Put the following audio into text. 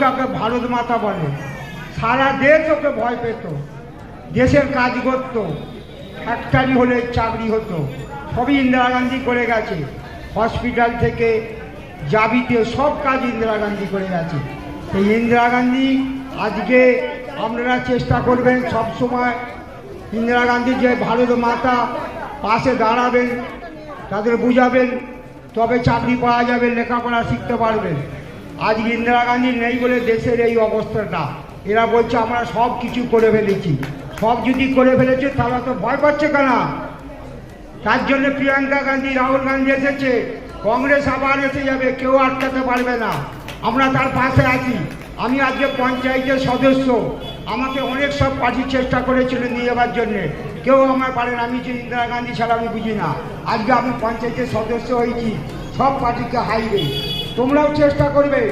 তাকে ভারত মাতা বলে। সারা দেশ ওকে ভয় পেত। দেশের কাজ করত। ফ্যাক্টরি হলে চাকরি হতো। সবই ইন্দিরা গান্ধী করে গেছে। হসপিটাল থেকে জাবিতে সব কাজ ইন্দিরা গান্ধী করে গেছে। সেই ইন্দিরা গান্ধী আজকে আপনারা চেষ্টা করবেন সব সময় ইন্দিরা গান্ধী যে ভারত মাতা পাশে দাঁড়াবেন, তাদের বুঝাবেন, তবে চাকরি পাওয়া যাবে, লেখাপড়া শিখতে পারবেন। আজকে ইন্দিরা গান্ধী নেই বলে দেশের এই অবস্থাটা। এরা বলছে, আমরা সব কিছু করে ফেলেছি। সব যদি করে ফেলেছে তাহলে তো ভয় পাচ্ছে কেন? তার জন্য প্রিয়াঙ্কা গান্ধী, রাহুল গান্ধী এসেছে। কংগ্রেস আবার এসে যাবে, কেউ আটকাতে পারবে না। আমরা তার পাশে আছি। আমি আজকে পঞ্চায়েতের সদস্য। আমাকে অনেক সব পার্টি চেষ্টা করেছিল নিয়ে যাবার জন্যে। কেউ আমার পারে না। আমি যে ইন্দিরা গান্ধী ছাড়া আমি বুঝি না। আজকে আমি পঞ্চায়েতের সদস্য হয়েছি। সব পার্টিকে হাইবে তোমরাও চেষ্টা করবে।